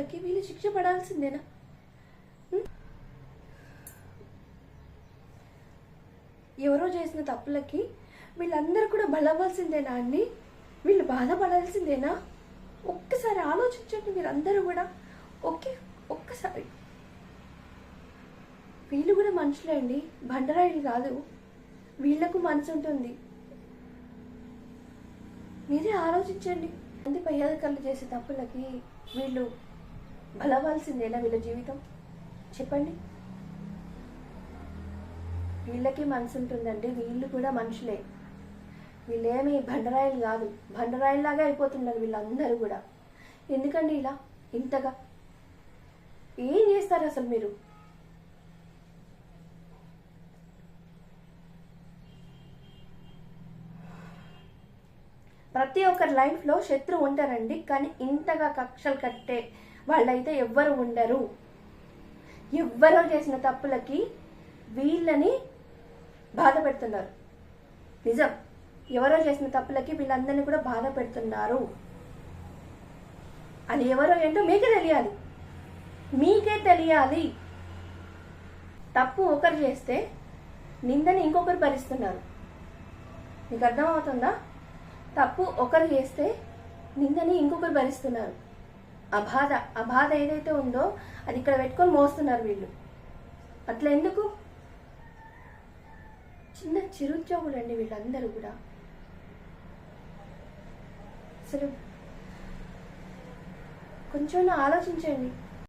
వాళ్ళకి వీళ్ళు శిక్ష పడాల్సిందేనా? ఎవరో చేసిన తప్పులకి వీళ్ళందరూ కూడా బలవ్వాల్సిందేనా అండి వీళ్ళు బాధపడాల్సిందేనా? ఒక్కసారి ఆలోచించండి మీరందరూ కూడా. ఒకే ఒక్కసారి. వీళ్ళు కూడా మనుషులే అండి. బండరాయిలు కాదు. వీళ్ళకు మనసు ఉంటుంది. మీరే ఆలోచించండి. మంది పై అధికారులు చేసే తప్పులకి వీళ్ళు బలవాల్సిందేనా వీళ్ళ జీవితం? చెప్పండి. వీళ్ళకి మనసు ఉంటుందండి వీళ్ళు కూడా మనుషులే. వీళ్ళేమి బండరాయిలు కాదు బండరాయిల్లాగా అయిపోతున్నారు వీళ్ళందరూ కూడా. ఎందుకండి ఇలా? ఇంతగా? ఏం చేస్తారు అసలు మీరు? ప్రతి ఒక్కరి లైఫ్లో శత్రువు ఉంటారండి కానీ ఇంతగా కక్షలు కట్టే వాళ్ళైతే ఎవ్వరు ఉండరు. ఎవ్వరో చేసిన తప్పులకి వీళ్ళని బాధ పెడుతున్నారు. నిజం. ఎవరో చేసిన తప్పులకి వీళ్ళందరినీ కూడా బాధ పెడుతున్నారు. అది ఎవరో ఏంటో మీకే తెలియాలి. మీకే తెలియాలి. తప్పు ఒకరు చేస్తే నిందని ఇంకొకరు భరిస్తున్నారు. మీకు అర్థమవుతుందా? తప్పు ఒకరు చేస్తే నిందని ఇంకొకరు భరిస్తున్నారు. ఆ బాధ ఆ బాధ ఏదైతే ఉందో అది ఇక్కడ పెట్టుకొని మోస్తున్నారు వీళ్ళు. అట్లా ఎందుకు? చిన్న చిరుద్యోగులు అండి వీళ్ళందరూ కూడా. అసలు కొంచెం ఆలోచించండి.